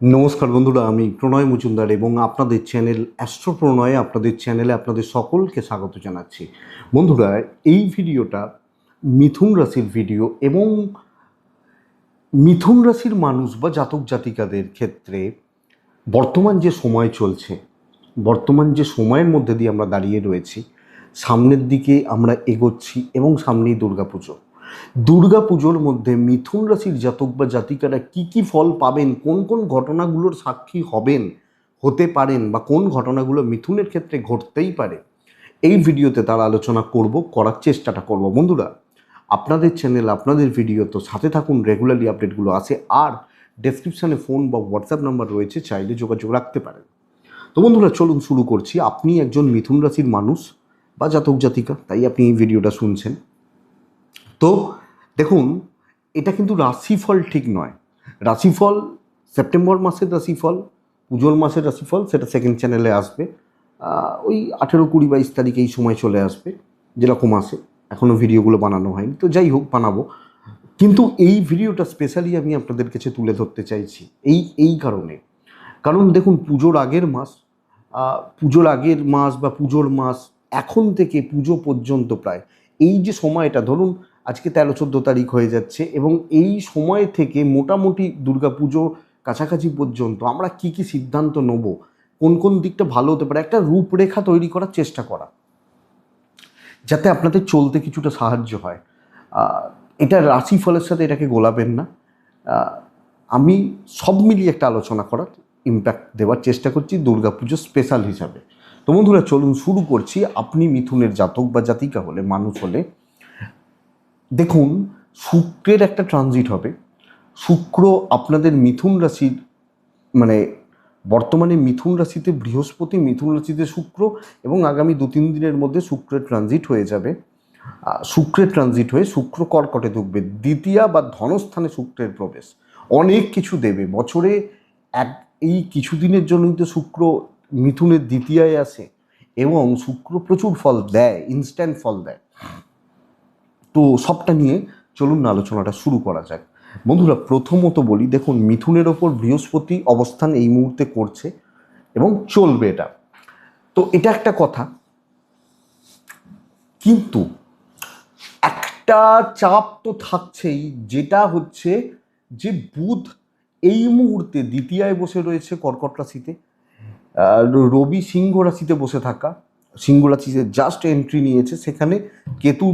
নমস্কার বন্ধুরা, আমি প্রণয় মজুমদার এবং আপনাদের চ্যানেল অ্যাস্ট্রো প্রণয়ে আপনাদের চ্যানেলে আপনাদের সকলকে স্বাগত জানাচ্ছি। বন্ধুরা, এই ভিডিওটা মিথুন রাশির ভিডিও এবং মিথুন রাশির মানুষ বা জাতক জাতিকাদের ক্ষেত্রে বর্তমান যে সময় চলছে, বর্তমান যে সময়ের মধ্যে দিয়ে আমরা দাঁড়িয়ে রয়েছি, সামনের দিকে আমরা এগোচ্ছি এবং সামনেই দুর্গাপুজো। দুর্গা পুজোর মধ্যে মিথুন রাশির জাতক বা জাতিকারা কি কি ফল পাবেন? কোন কোন ঘটনাগুলোর সাক্ষী হবেন? হতে পারেন বা কোন ঘটনাগুলো মিথুনের ক্ষেত্রে ঘটতেই পারে? এই ভিডিওতে তার আলোচনা করব, করার চেষ্টাটা করব। বন্ধুরা, আপনাদের চ্যানেল আপনাদের ভিডিও তো সাথে থাকুন রেগুলারলি আপডেটগুলো আসে আর ডেসক্রিপশানে ফোন বা হোয়াটসঅ্যাপ নাম্বার রয়েছে, চাইলে যোগাযোগ রাখতে পারেন। তো বন্ধুরা, চলুন শুরু করছি। আপনি একজন মিথুন রাশির মানুষ বা জাতক জাতিকা, তাই আপনি এই ভিডিওটা শুনছেন। তো দেখুন, এটা কিন্তু রাশিফল ঠিক নয়। রাশিফল, সেপ্টেম্বর মাসের রাশিফল পুজোর মাসের রাশিফল, সেটা সেকেন্ড চ্যানেলে আসবে। ওই আঠেরো কুড়ি বাইশ তারিখ এই সময় চলে আসবে, যেরকম আসে। এখনও ভিডিওগুলো বানানো হয়নি, তো যাই হোক, বানাবো। কিন্তু এই ভিডিওটা স্পেশালি আমি আপনাদের কাছে তুলে ধরতে চাইছি, এই এই কারণে। কারণ দেখুন, পুজোর আগের মাস পুজোর আগের মাস বা পুজোর মাস এখন থেকে পুজো পর্যন্ত প্রায়, এই যে সময়টা, ধরুন আজকে তেরো, চোদ্দ তারিখ হয়ে যাচ্ছে এবং এই সময় থেকে মোটামুটি দুর্গাপুজো কাছাকাছি পর্যন্ত আমরা কি কি সিদ্ধান্ত নেব? কোন কোন দিকটা ভালো হতে পারে? একটা রূপরেখা তৈরি করার চেষ্টা করা। যাতে আপনাদের চলতে কিছুটা সাহায্য হয়। এটা রাশিফলের সাথে এটাকে গোলাবেন না। আমি সব মিলিয়ে একটা আলোচনা করার ইম্প্যাক্ট দেওয়ার চেষ্টা করছি দুর্গাপুজো স্পেশাল হিসাবে। তো বন্ধুরা, চলুন শুরু করছি। আপনি মিথুনের জাতক বা জাতিকা হলে, মানুষ হলে দেখুন, শুক্রের একটা ট্রানজিট হবে। শুক্র আপনাদের মিথুন রাশির মানে বর্তমানে মিথুন রাশিতে বৃহস্পতি, মিথুন রাশিতে শুক্র এবং আগামী দু তিন দিনের মধ্যে শুক্রের ট্রানজিট হয়ে যাবে। শুক্রের ট্রানজিট হয়ে শুক্র কর্কটে ঢুকবে। দ্বিতীয়া বা ধনস্থানে শুক্রের প্রবেশ। অনেক কিছু দেবে। বছরে এক, এই কিছুদিনের জন্যই তো শুক্র মিথুনের দ্বিতীয়ায় আসে এবং শুক্র প্রচুর ফল দেয় ইনস্ট্যান্ট ফল দেয়। তো সবটা নিয়ে চলুন না আলোচনাটা শুরু করা যাক। বন্ধুরা, প্রথমত বলি, দেখুন, মিথুনের ওপর বৃহস্পতি অবস্থান এই মুহূর্তে করছে এবং চলবে এটা। তো এটা একটা কথা। কিন্তু একটা চাপ তো থাকছেই, যেটা হচ্ছে যে বুধ এই মুহূর্তে দ্বিতীয়ায় বসে রয়েছে কর্কট রাশিতে। রবি সিংহ রাশিতে বসে থাকা, সিংহ রাশিতে জাস্ট এন্ট্রি নিয়েছে, সেখানে কেতু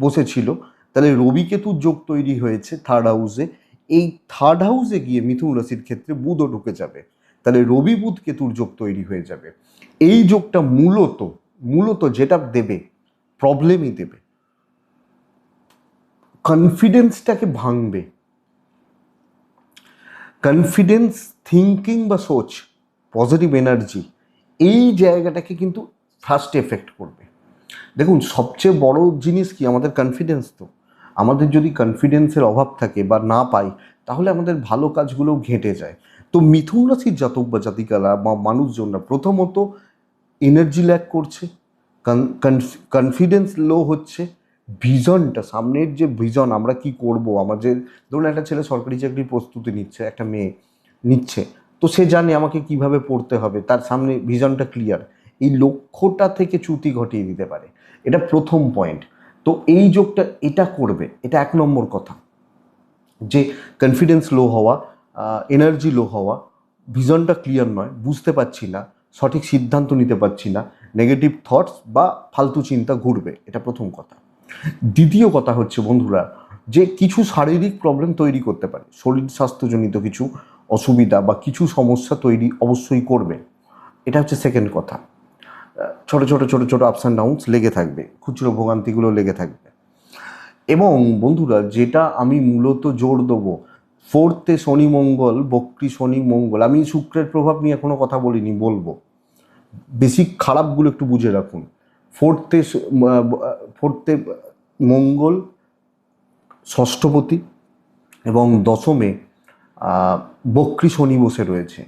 বসেছিল। তাহলে রবি কেতুর যোগ তৈরি হয়েছে থার্ড হাউসে এই থার্ড হাউসে গিয়ে মিথুন রাশির ক্ষেত্রে বুধও ঢুকে যাবে। তাহলে রবি বুধ কেতুর যোগ তৈরি হয়ে যাবে। এই যোগটা মূলত মূলত যেটা দেবে প্রবলেমই দেবে। কনফিডেন্সটাকে ভাঙবে। কনফিডেন্স থিঙ্কিং বা সোচ পজিটিভ এনার্জি এই জায়গাটাকে কিন্তু ফার্স্ট এফেক্ট করবে। দেখুন, সবচেয়ে বড় জিনিস কি? আমাদের কনফিডেন্স তো। আমাদের যদি কনফিডেন্সের অভাব থাকে বা না পাই, তাহলে আমাদের ভালো কাজগুলো ঘেঁটে যায়। তো মিথুন রাশির জাতক বা জাতিকারা বা মানুষজনরা প্রথমত এনার্জি ল্যাক করছে কনফিডেন্স লো হচ্ছে ভিজনটা সামনের যে ভিজন আমরা কি করব? আমাদের, ধরুন একটা ছেলে সরকারি চাকরির প্রস্তুতি নিচ্ছে, একটা মেয়ে নিচ্ছে, তো সে জানে আমাকে কীভাবে পড়তে হবে, তার সামনে ভিজনটা ক্লিয়ার এই লক্ষ্যটা থেকে চ্যুতি ঘটিয়ে দিতে পারে। এটা প্রথম পয়েন্ট তো এই যোগটা এটা করবে, এটা এক নম্বর কথা। যে কনফিডেন্স লো হওয়া এনার্জি লো হওয়া ভিজনটা ক্লিয়ার নয়, বুঝতে পারছি না, সঠিক সিদ্ধান্ত নিতে পারছি না নেগেটিভ থটস বা ফালতু চিন্তা ঘুরবে, এটা প্রথম কথা। দ্বিতীয় কথা হচ্ছে বন্ধুরা, যে কিছু শারীরিক প্রবলেম তৈরি করতে পারে, শরীর স্বাস্থ্যজনিত কিছু অসুবিধা বা কিছু সমস্যা তৈরি অবশ্যই করবে। এটা হচ্ছে সেকেন্ড কথা। ছোট ছোট ছোট ছোট আপস অ্যান্ড ডাউনস লেগে থাকবে। খুচরো ভোগান্তিগুলো লেগে থাকবে। এবং বন্ধুরা, যেটা আমি মূলত জোর দেবো ফোর্থে শনি মঙ্গল, বক্রি শনি মঙ্গল, আমি শুক্রের প্রভাব নিয়ে এখনও কথা বলিনি, বলব। বেসিক খারাপগুলো একটু বুঝে রাখুন। ফোর্থে ফোর্থে মঙ্গল, ষষ্ঠপতি এবং দশমে বক্রি শনি বসে রয়েছে।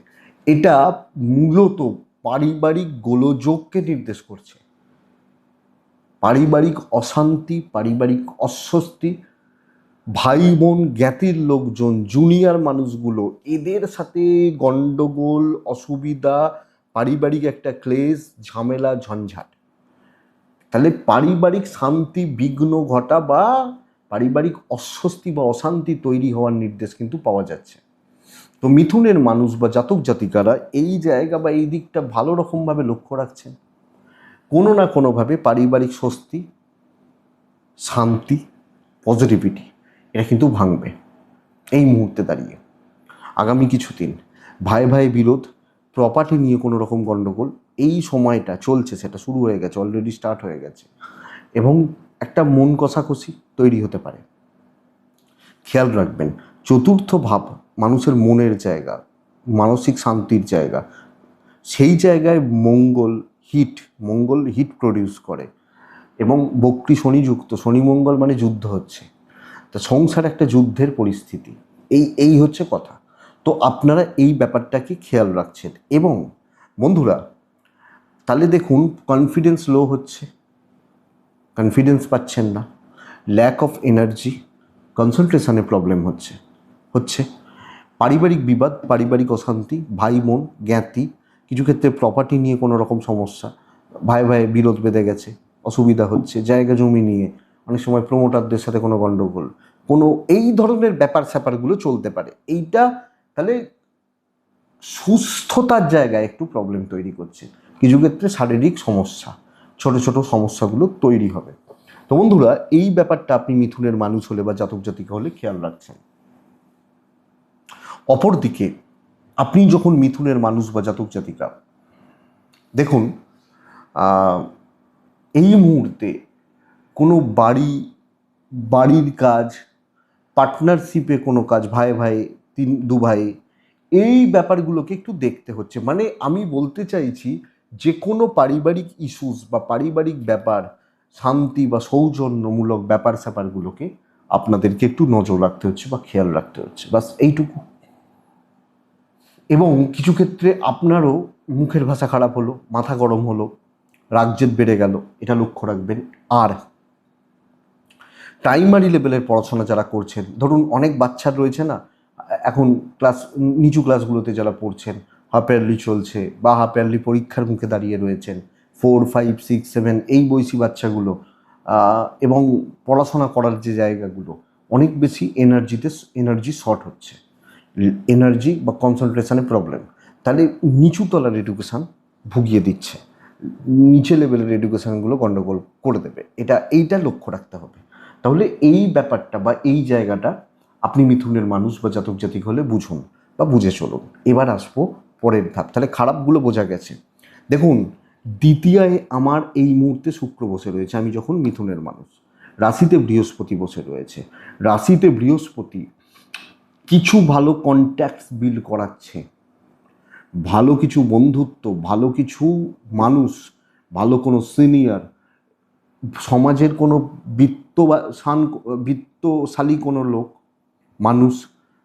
এটা মূলত পারিবারিক গোলযোগকে নির্দেশ করছে। পারিবারিক অশান্তি, পারিবারিক অস্বস্তি ভাই বোন জ্ঞাতির লোকজন, জুনিয়র মানুষগুলো, এদের সাথে গন্ডগোল অসুবিধা, পারিবারিক একটা ক্লেশ, ঝামেলা, ঝঞ্ঝাট। তাহলে পারিবারিক শান্তি, বিঘ্ন ঘটা বা পারিবারিক অস্বস্তি বা অশান্তি তৈরি হওয়ার নির্দেশ কিন্তু পাওয়া যাচ্ছে। তো মিথুনের মানুষ বা জাতক জাতিকারা এই জায়গা বা এই দিকটা ভালো রকমভাবে লক্ষ্য রাখছেন। কোনো না কোনোভাবে পারিবারিক স্বস্তি, শান্তি পজিটিভিটি এটা কিন্তু ভাঙবে এই মুহূর্তে দাঁড়িয়ে। আগামী কিছুদিন ভাই ভাই বিরোধ প্রপার্টি নিয়ে কোনো রকম গণ্ডগোল এই সময়টা চলছে, সেটা শুরু হয়ে গেছে অলরেডি স্টার্ট হয়ে গেছে এবং একটা মন কষাকষি তৈরি হতে পারে। খেয়াল রাখবেন চতুর্থ ভাব মানুষের মনের জায়গা, মানসিক শান্তির জায়গা। সেই জায়গায় Mangal heat Mangal heat produce করে এবং বক্রি শনিযুক্ত শনি মঙ্গল মানে যুদ্ধ হচ্ছে। তা সংসার একটা যুদ্ধের পরিস্থিতি। এই এই হচ্ছে কথা। তো আপনারা এই ব্যাপারটাকে খেয়াল রাখছেন এবং বন্ধুরা, তাহলে দেখুন কনফিডেন্স লো হচ্ছে। কনফিডেন্স পাচ্ছেন না। ল্যাক অফ এনার্জি কনসেন্ট্রেশনে প্রবলেম হচ্ছে। হচ্ছে। পারিবারিক বিবাদ, পারিবারিক অশান্তি, ভাই, বোন, জ্ঞাতি, কিছু ক্ষেত্রে প্রপার্টি নিয়ে কোনো রকম সমস্যা, ভাই ভাই বিরোধ বেঁধে গেছে, অসুবিধা হচ্ছে, জায়গা জমি নিয়ে অনেক সময় প্রমোটারদের সাথে কোনো গণ্ডগোল কোনো এই ধরনের ব্যাপার স্যাপারগুলো চলতে পারে। এইটা তাহলে সুস্থতার জায়গায় একটু প্রবলেম তৈরি করছে। কিছু ক্ষেত্রে শারীরিক সমস্যা, ছোট ছোট সমস্যাগুলো তৈরি হবে। তো বন্ধুরা, এই ব্যাপারটা আপনি মিথুনের মানুষ হলে বা জাতক জাতিকা হলে খেয়াল রাখছেন। অপরদিকে আপনি যখন মিথুনের মানুষ বা জাতক জাতিকা, দেখুন এই মুহূর্তে কোনো বাড়ি, বাড়ির কাজ, পার্টনারশিপে কোনো কাজ, ভাই ভাই, তিন, দু ভাই, এই ব্যাপারগুলোকে একটু দেখতে হচ্ছে। মানে আমি বলতে চাইছি, যে কোনো পারিবারিক ইস্যুস বা পারিবারিক ব্যাপার, শান্তি বা সৌজন্যমূলক ব্যাপার স্যাপারগুলোকে আপনাদেরকে একটু নজর রাখতে হচ্ছে বা খেয়াল রাখতে হচ্ছে। বাস এইটুকু। এবং কিছু ক্ষেত্রে আপনারও মুখের ভাষা খারাপ হলো, মাথা গরম হলো, রাগজেদ বেড়ে গেল, এটা লক্ষ্য রাখবেন। আর প্রাইমারি লেভেলের পড়াশোনা যারা করছেন, ধরুন অনেক বাচ্চা রয়েছে না, এখন ক্লাস নিচু ক্লাসগুলোতে যারা পড়ছেন হাফ ইয়ারলি চলছে বা হাফ ইয়ারলি পরীক্ষার মুখে দাঁড়িয়ে রয়েছেন ফোর ফাইভ সিক্স সেভেন এই বয়সী বাচ্চাগুলো এবং পড়াশোনা করার যে জায়গাগুলো, অনেক বেশি এনার্জিতে এনার্জি শর্ট হচ্ছে। এনার্জি বা কনসেন্ট্রেশনের প্রবলেম তাহলে নিচু তলার এডুকেশান ভুগিয়ে দিচ্ছে। নিচে লেভেলের এডুকেশানগুলো গণ্ডগোল করে দেবে। এটা, এইটা লক্ষ্য রাখতে হবে। তাহলে এই ব্যাপারটা বা এই জায়গাটা আপনি মিথুনের মানুষ বা জাতক জাতিক হলে বুঝুন বা বুঝে চলুন। এবার আসব পরের ধাপ। তাহলে খারাপগুলো বোঝা গেছে। দেখুন, দ্বিতীয়ায় আমার এই মুহূর্তে শুক্র বসে রয়েছে। আমি যখন মিথুনের মানুষ, রাশিতে বৃহস্পতি বসে রয়েছে। রাশিতে বৃহস্পতি কিছু ভালো কন্ট্যাক্টস বিল্ড করাচ্ছে। ভালো কিছু বন্ধুত্ব, ভালো কিছু মানুষ, ভালো কোনো সিনিয়র সমাজের কোনো বিত্তবান বিত্তশালী কোনো লোক, মানুষ,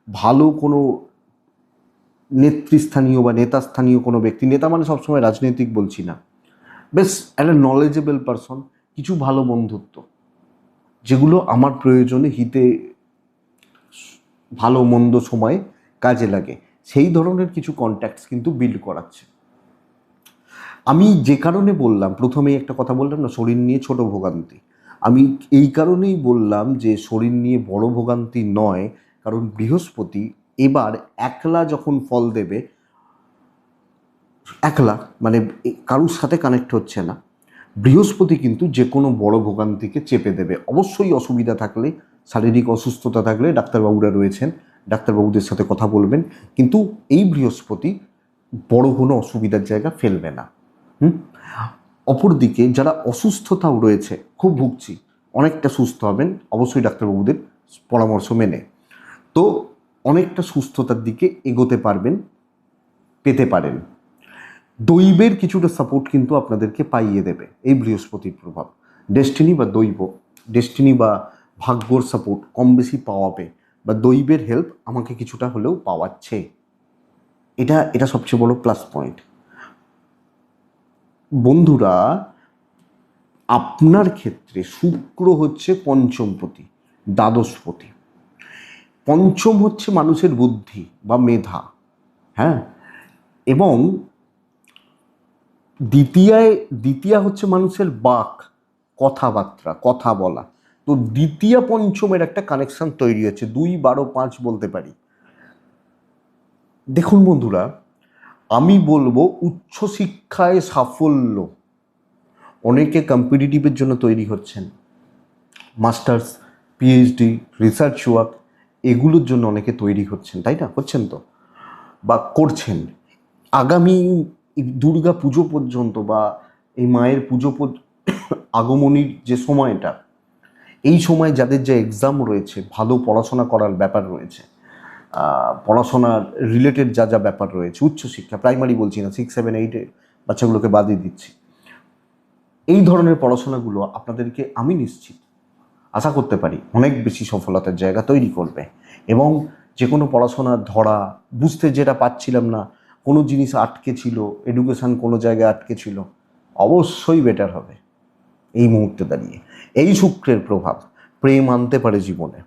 ভালো কোনো নেতৃস্থানীয় বা নেতাস্থানীয় কোনো ব্যক্তি, নেতা মানে সবসময় রাজনৈতিক বলছি না। বেশ, একটা নলেজেবল পারসন কিছু ভালো বন্ধুত্ব, যেগুলো আমার প্রয়োজনে হিতে ভালো, মন্দ সময়ে কাজে লাগে। সেই ধরনের কিছু কন্ট্যাক্টস কিন্তু বিল্ড করাচ্ছে। আমি যে কারণে বললাম, প্রথমেই একটা কথা বললাম না, শরীর নিয়ে ছোট ভোগান্তি। আমি এই কারণেই বললাম যে, শরীর নিয়ে বড় ভোগান্তি নয়, কারণ বৃহস্পতি এবার একলা যখন ফল দেবে, একলা মানে কারুর সাথে কানেক্ট হচ্ছে না। বৃহস্পতি কিন্তু যে কোনো বড় ভোগান্তিকে চেপে দেবে। অবশ্যই অসুবিধা থাকলে শারীরিক অসুস্থতা থাকলে ডাক্তারবাবুরা রয়েছেন, ডাক্তারবাবুদের সাথে কথা বলবেন, কিন্তু এই বৃহস্পতি বড় কোনো অসুবিধার জায়গা ফেলবে না। হুম? অপরদিকে যারা অসুস্থতাও রয়েছে, খুব ভুগছি, অনেকটা সুস্থ হবেন, অবশ্যই ডাক্তারবাবুদের পরামর্শ মেনে। তো অনেকটা সুস্থতার দিকে এগোতে পারবেন, পেতে পারেন। দৈবের কিছুটা সাপোর্ট কিন্তু আপনাদেরকে পাইয়ে দেবে, এই বৃহস্পতির প্রভাব। ডেস্টিনি বা দৈব ডেস্টিনি বা ভাগ্যর সাপোর্ট কম বেশি পাওয়াবে বা দৈবের হেল্প আমাকে কিছুটা হলেও পাওয়াচ্ছে। এটা এটা সবচেয়ে বড় প্লাস পয়েন্ট বন্ধুরা, আপনার ক্ষেত্রে শুক্র হচ্ছে পঞ্চমপতি দ্বাদশপতি পঞ্চম হচ্ছে মানুষের বুদ্ধি বা মেধা হ্যাঁ? এবং দ্বিতীয়ায়, দ্বিতীয়া হচ্ছে মানুষের বাক, কথাবার্তা, কথা বলা। তো দ্বিতীয় পঞ্চমের একটা কানেকশন তৈরি হচ্ছে দুই, বারো, পাঁচ বলতে পারি। দেখুন বন্ধুরা, আমি বলব উচ্চশিক্ষায় সাফল্য অনেকে কম্পিটিটিভের জন্য তৈরি হচ্ছেন। মাস্টার্স পিএইচডি রিসার্চ ওয়ার্ক এগুলোর জন্য অনেকে তৈরি হচ্ছেন, তাই না? হচ্ছেন তো? বা করছেন। আগামী দুর্গা পুজো পর্যন্ত বা এই মায়ের পুজো আগমনীর যে সময়টা এই সময় যাদের যে এক্সাম রয়েছে, ভালো পড়াশোনা করার ব্যাপার রয়েছে পড়াশোনার রিলেটেড যা যা ব্যাপার রয়েছে উচ্চশিক্ষা প্রাইমারি বলছি না সিক্স সেভেন এইটে বাচ্চাগুলোকে বাদই দিচ্ছি। এই ধরনের পড়াশোনাগুলো আপনাদেরকে আমি নিশ্চিত, আশা করতে পারি, অনেক বেশি সফলতার জায়গা তৈরি করবে এবং যে কোনো পড়াশোনা ধরা, বুঝতে যেটা পাচ্ছিলাম না, কোনো জিনিস আটকে ছিল এডুকেশন কোনো জায়গায় আটকে ছিল, অবশ্যই বেটার হবে। এই মুহূর্তে দাঁড়িয়ে। এই শুক্রের প্রভাব প্রেম আনতে পারে জীবনে।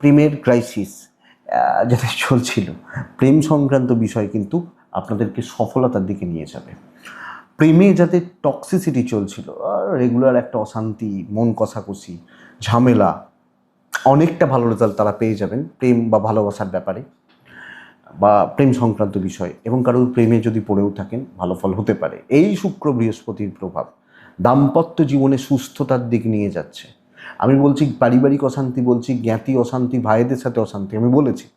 প্রেমের ক্রাইসিস যেটা চলছিল, প্রেম সংক্রান্ত বিষয় কিন্তু আপনাদেরকে সফলতার দিকে নিয়ে যাবে। প্রেমে যাতে টক্সিসিটি চলছিল রেগুলার একটা অশান্তি, মন কষাকষি, ঝামেলা, অনেকটা ভালো রেজাল্ট তারা পেয়ে যাবেন প্রেম বা ভালোবাসার ব্যাপারে বা প্রেম সংক্রান্ত বিষয়। এবং কারোর প্রেমে যদি পড়েও থাকেন, ভালো ফল হতে পারে। এই শুক্র বৃহস্পতির প্রভাব দাম্পত্য জীবনে সুস্থতার দিক নিয়ে যাচ্ছে। আমি বলছি পারিবারিক অশান্তি বলছি, জ্ঞাতি অশান্তি, ভাইদের সাথে অশান্তি, আমি বলেছি।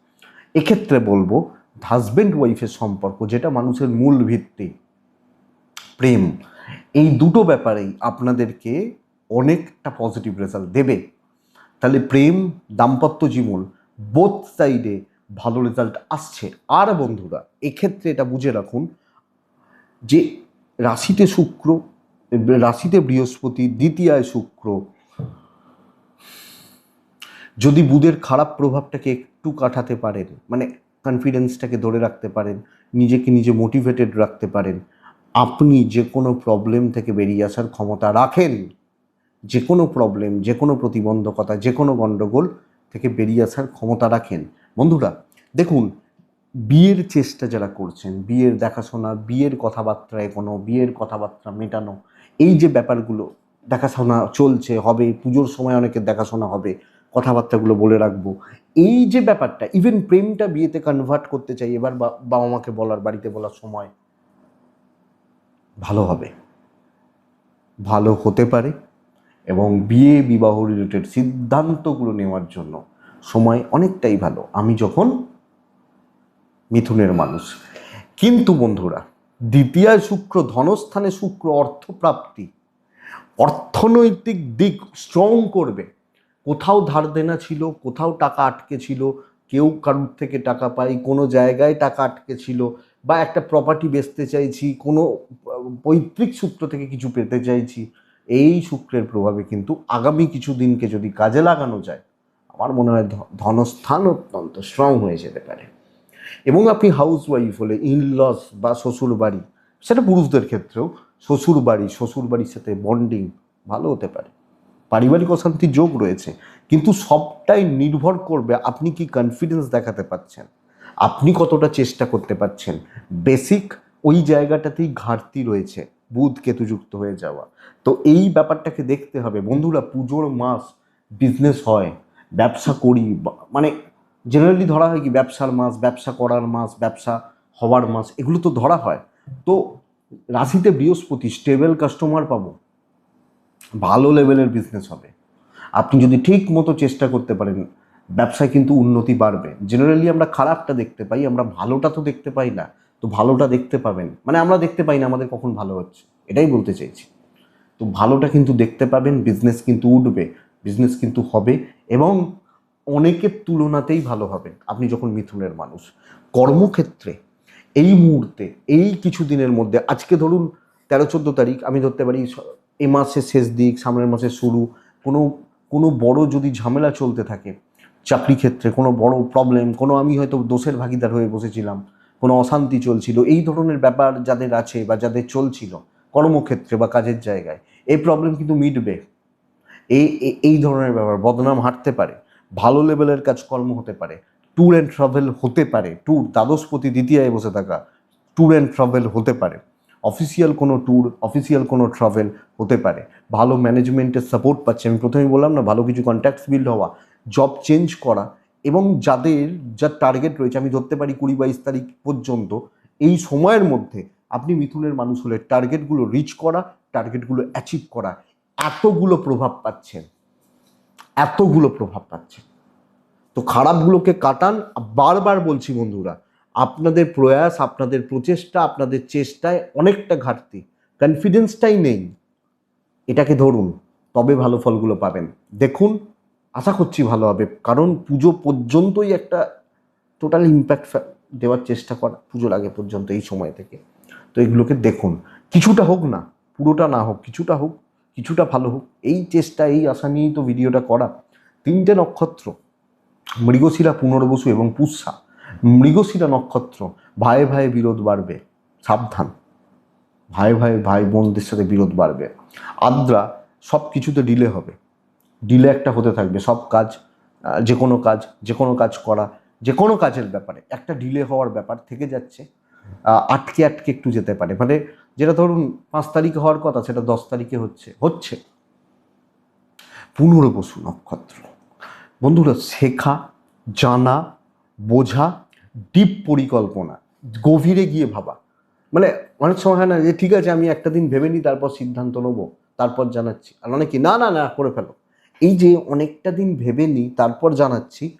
এক্ষেত্রে বলব হাজব্যান্ড ওয়াইফের সম্পর্ক যেটা মানুষের মূল ভিত্তি, প্রেম, এই দুটো ব্যাপারেই আপনাদেরকে অনেকটা পজিটিভ রেজাল্ট দেবে। তাহলে প্রেম, দাম্পত্য জীবন বোথ সাইডে ভালো রেজাল্ট আসছে। আর বন্ধুরা, এক্ষেত্রে এটা বুঝে রাখুন যে রাশিতে শুক্র রাশিতে বৃহস্পতি, দ্বিতীয়ায় শুক্র। যদি বুধের খারাপ প্রভাবটাকে একটু কাটাতে পারেন মানে কনফিডেন্সটাকে ধরে রাখতে পারেন, নিজেকে নিজে মোটিভেটেড রাখতে পারেন, আপনি যে কোনো প্রবলেম থেকে বেরিয়ে আসার ক্ষমতা রাখেন যে কোনো প্রবলেম যে কোনো প্রতিবন্ধকতা যে কোনো গণ্ডগোল থেকে বেরিয়ে আসার ক্ষমতা রাখেন। বন্ধুরা, দেখুন, বিয়ের চেষ্টা যারা করছেন, বিয়ের দেখাশোনা, বিয়ের কথাবার্তা এগোনো, বিয়ের কথাবার্তা মেটানো এই যে ব্যাপারগুলো দেখাশোনা চলছে, হবে, পুজোর সময় অনেকের দেখাশোনা হবে, কথাবার্তাগুলো বলে রাখব, এই যে ব্যাপারটা ইভেন প্রেমটা বিয়েতে কনভার্ট করতে চাই, এবার বাবা মাকে বলার, বাড়িতে বলার সময়, ভালো হবে। ভালো হতে পারে এবং বিয়ে বিবাহ রিলেটেড সিদ্ধান্তগুলো নেওয়ার জন্য সময় অনেকটাই ভালো। আমি যখন মিথুনের মানুষ। কিন্তু বন্ধুরা দ্বিতীয় শুক্র ধনস্থানে শুক্র অর্থপ্রাপ্তি। অর্থনৈতিক দিক স্ট্রং করবে। কোথাও ধার দেনা ছিল, কোথাও টাকা আটকে ছিল, কেউ কারুর থেকে টাকা পাই, কোনো জায়গায় টাকা আটকে ছিল বা একটা প্রপার্টি বেচতে চাইছি, কোনো পৈতৃক সূত্র থেকে কিছু পেতে চাইছি, এই শুক্রের প্রভাবে কিন্তু আগামী কিছু দিনকে যদি কাজে লাগানো যায়, আমার মনে হয় ধনস্থান অত্যন্ত স্ট্রং হয়ে যেতে পারে। এবং আপনি হাউস ওয়াইফ হলে ইনলস বা শ্বশুর বাড়ি সেটা পুরুষদের ক্ষেত্রেও শ্বশুর বাড়ি শ্বশুর বাড়ির সাথে বন্ডিং ভালো হতে পারে। পারিবারিক অশান্তির যোগ রয়েছে, কিন্তু সবটাই নির্ভর করবে আপনি কি কনফিডেন্স দেখাতে পাচ্ছেন, আপনি কতটা চেষ্টা করতে পারছেন। বেসিক ওই জায়গাটাতেই ঘাটতি রয়েছে বুধ কেতুযুক্ত হয়ে যাওয়া। তো এই ব্যাপারটাকে দেখতে হবে। বন্ধুরা, পুজোর মাস বিজনেস হয়, ব্যবসা করি মানে জেনারেলি ধরা হয় কি, ব্যবসার মাস, ব্যবসা করার মাস, ব্যবসা হওয়ার মাস, এগুলো তো ধরা হয়। তো রাশিতে বৃহস্পতি স্টেবল কাস্টমার পাবো, ভালো লেভেলের বিজনেস হবে। আপনি যদি ঠিক মতো চেষ্টা করতে পারেন, ব্যবসায় কিন্তু উন্নতি বাড়বে। জেনারেলি আমরা খারাপটা দেখতে পাই, আমরা ভালোটা তো দেখতে পাই না, তো ভালোটা দেখতে পাবেন। মানে আমরা দেখতে পাই না, আমাদের কখন ভালো হচ্ছে, এটাই বলতে চাইছি। তো ভালোটা কিন্তু দেখতে পাবেন বিজনেস কিন্তু উঠবে বিজনেস কিন্তু হবে, এবং অনেকের তুলনাতেই ভালো হবে। আপনি যখন মিথুনের মানুষ, কর্মক্ষেত্রে এই মুহূর্তে, এই কিছু দিনের মধ্যে, আজকে ধরুন তেরো, চোদ্দ তারিখ, আমি ধরতে পারি এ মাসের শেষ দিক, সামনের মাসের শুরু, কোনো কোনো বড় যদি ঝামেলা চলতে থাকে, চাকরি ক্ষেত্রে কোনো বড় প্রবলেম কোনো আমি হয়তো দোষের ভাগিদার হয়ে বসেছিলাম, কোনো অশান্তি চলছিল, এই ধরনের ব্যাপার যাদের আছে বা যাদের চলছিল, কর্মক্ষেত্রে বা কাজের জায়গায়, এই প্রবলেম কিন্তু মিটবে। এই- এই ধরনের ব্যাপার, বদনাম হাঁটতে পারে। ভালো লেভেলের কাজকর্ম হতে পারে ট্যুর অ্যান্ড ট্রাভেল হতে পারে ট্যুর দ্বাদশপতি দ্বিতীয়ায় বসে থাকা ট্যুর অ্যান্ড ট্রাভেল হতে পারে অফিসিয়াল কোনো ট্যুর অফিসিয়াল কোনো ট্রাভেল হতে পারে, ভালো ম্যানেজমেন্টের সাপোর্ট পাচ্ছে, আমি প্রথমেই বললাম না, ভালো কিছু কন্ট্যাক্টস বিল্ড হওয়া জব চেঞ্জ করা এবং যাদের যা টার্গেট রয়েছে, আমি ধরতে পারি কুড়ি বাইশ তারিখ পর্যন্ত, এই সময়ের মধ্যে আপনি মিথুনের মানুষ হলে টার্গেটগুলো রিচ করা টার্গেটগুলো অ্যাচিভ করা, এতগুলো প্রভাব পাচ্ছেন। এতগুলো প্রভাব পাচ্ছে। তো খারাপগুলোকে কাটান। বারবার বলছি বন্ধুরা, আপনাদের প্রয়াস, আপনাদের প্রচেষ্টা, আপনাদের চেষ্টায় অনেকটা ঘাটতি। কনফিডেন্সটাই নেই। এটাকে ধরুন, তবে ভালো ফলগুলো পাবেন। দেখুন, আশা করছি ভালো হবে। কারণ পুজো পর্যন্তই একটা টোটাল ইম্প্যাক্ট দেওয়ার চেষ্টা করা, পুজোর আগে পর্যন্ত, এই সময় থেকে। তো এগুলোকে দেখুন। কিছুটা হোক না, পুরোটা না হোক, কিছুটা হোক কিছুটা ভালো হোক, এই চেষ্টা, এই আশা নিয়েই তো ভিডিওটা করা। তিনটে নক্ষত্র, মৃগশিরা, পুনর্বসু এবং পুষ্যা। মৃগশিরা নক্ষত্র, ভাই ভাই বিরোধ বাড়বে, সাবধান। ভাই ভাই ভাই বোনদের সাথে বিরোধ বাড়বে। আদ্রা, সব কিছুতে ডিলে হবে। ডিলে একটা হতে থাকবে, সব কাজ যে কোনো কাজ, যে কোনো কাজ করা, যে কোনো কাজের ব্যাপারে। একটা ডিলে হওয়ার ব্যাপার থেকে যাচ্ছে আটকে আটকে একটু যেতে পারে। মানে যেটা ধরুন পাঁচ তারিখে হওয়ার কথা, সেটা দশ তারিখে হচ্ছে হচ্ছে। পুনর্বসু নক্ষত্র। বন্ধুরা, শেখা, জানা, বোঝা, ডিপ পরিকল্পনা, গভীরে গিয়ে ভাবা। মানে অনেক সময় হয় না যে, ঠিক আছে, আমি একটা দিন ভেবে নিই, তারপর সিদ্ধান্ত নেব, তারপর জানাচ্ছি। আর অনেকে, না না না, করে ফেলো। এই যে অনেকটা দিন ভেবে নিই, তারপর জানাচ্ছি,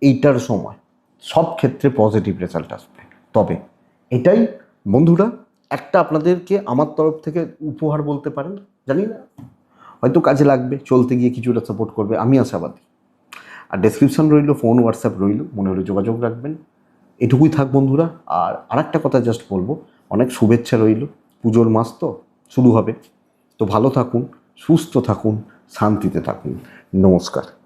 এইটার সময়। সব ক্ষেত্রে পজিটিভ রেজাল্ট আসবে। তবে এটাই, বন্ধুরা একটা আপনাদেরকে আমার তরফ থেকে উপহার বলতে পারেন, জানি না। হয়তো কাজে লাগবে, চলতে গিয়ে কিছুটা সাপোর্ট করবে, আমি আশাবাদী। আর ডেসক্রিপশন রইল ফোন হোয়াটসঅ্যাপ রইল, মনে হলে যোগাযোগ রাখবেন। এটুকুই থাক বন্ধুরা, আর আরেকটা কথা জাস্ট বলব, অনেক শুভেচ্ছা রইল, পুজোর মাস তো শুরু হবে। তো ভালো থাকুন, সুস্থ থাকুন, শান্তিতে থাকুন। নমস্কার।